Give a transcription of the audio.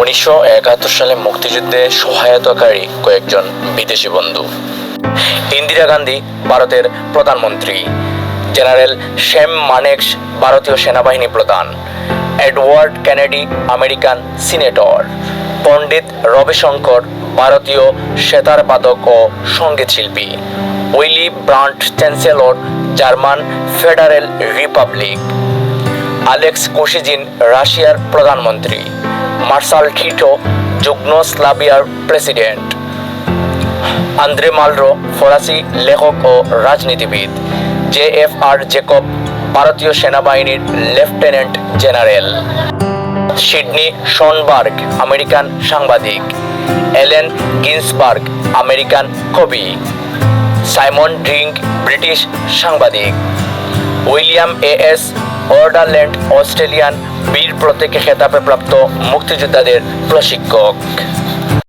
উনিশশো একাত্তর সালে মুক্তিযুদ্ধে সহায়তাকারী কয়েকজন বিদেশি বন্ধু। ইন্দিরা গান্ধী ভারতের প্রধানমন্ত্রী, জেনারেল শ্যাম মানেক্স ভারতীয় সেনাবাহিনী প্রধান, Edward Kennedy American senator, Pandit Ravishankar ভারতীয় সেতার বাদক ও সংগীত শিল্পী Willy Brandt chancellor, German federal republic. Alex Kosygin, রাশিয়ার প্রধানমন্ত্রী। মার্শাল ঠিটো যুগ্নস্লাভিয়ার প্রেসিডেন্ট। আন্দ্রে মালরো, ফরাসি লেখক ও রাজনীতিবিদ। জে এফ আর জেকব, ভারতীয় সেনাবাহিনীর lieutenant general. Sydney Schanberg American সাংবাদিক। এলেন গিন্সবার্গ, আমেরিকান কবি। সাইমন ড্রিঙ্ক ব্রিটিশ সাংবাদিক। William A S Ouderland Australian বীর প্রতীকে খেতাবে প্রাপ্ত মুক্তিযোদ্ধাদের প্রশিক্ষক।